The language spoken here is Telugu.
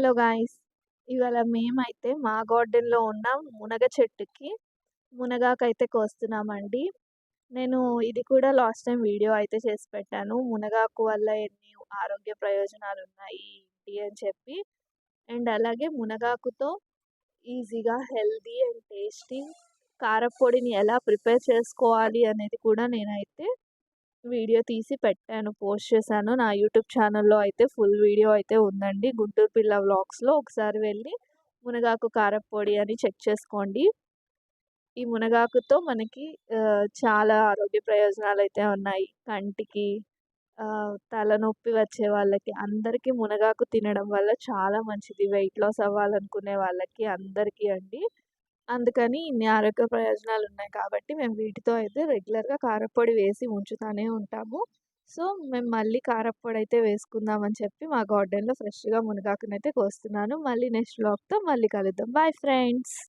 Hello guys. ఇవాళ మేమైతే మా గార్డెన్లో ఉన్న మునగ చెట్టుకి. మునగాకైతే కోస్తున్నామండి. నేను ఇది కూడా లాస్ట్ టైం వీడియో అయితే చేసి పెట్టాను. మునగాకు వల్ల ఎన్ని ఆరోగ్య ప్రయోజనాలు ఉన్నాయి ఏంటి అని చెప్పి. అండ్ అలాగే మునగాకుతో ఈజీగా హెల్దీ అండ్ టేస్టీ కారపొడిని ఎలా ప్రిపేర్ చేసుకోవాలి అనేది కూడా నేనైతే వీడియో తీసి పెట్టాను పోస్ట్ చేశాను. నా యూట్యూబ్ ఛానల్లో అయితే ఫుల్ వీడియో అయితే ఉందండి. గుంటూరు పిల్ల వ్లాగ్స్లో ఒకసారి వెళ్ళి మునగాకు కారపొడి అని చెక్ చేసుకోండి. ఈ మునగాకుతో మనకి చాలా ఆరోగ్య ప్రయోజనాలు అయితే ఉన్నాయి. కంటికి తలనొప్పి వచ్చే వాళ్ళకి అందరికీ మునగాకు తినడం వల్ల చాలా మంచిది. వెయిట్ లాస్ అవ్వాలనుకునే వాళ్ళకి అందరికీ అండి. అందుకని ఇన్ని ఆరోగ్య ప్రయోజనాలు ఉన్నాయి కాబట్టి మేము వీటితో అయితే రెగ్యులర్గా కారప్పొడి వేసి ఉంచుతూనే ఉంటాము. సో మేము మళ్ళీ కారప్పొడి అయితే వేసుకుందామని చెప్పి మా గార్డెన్లో ఫ్రెష్గా మునగాకునైతే కోస్తున్నాను. మళ్ళీ నెక్స్ట్ వ్లాగ్తో మళ్ళీ కలుద్దాం. Bye friends!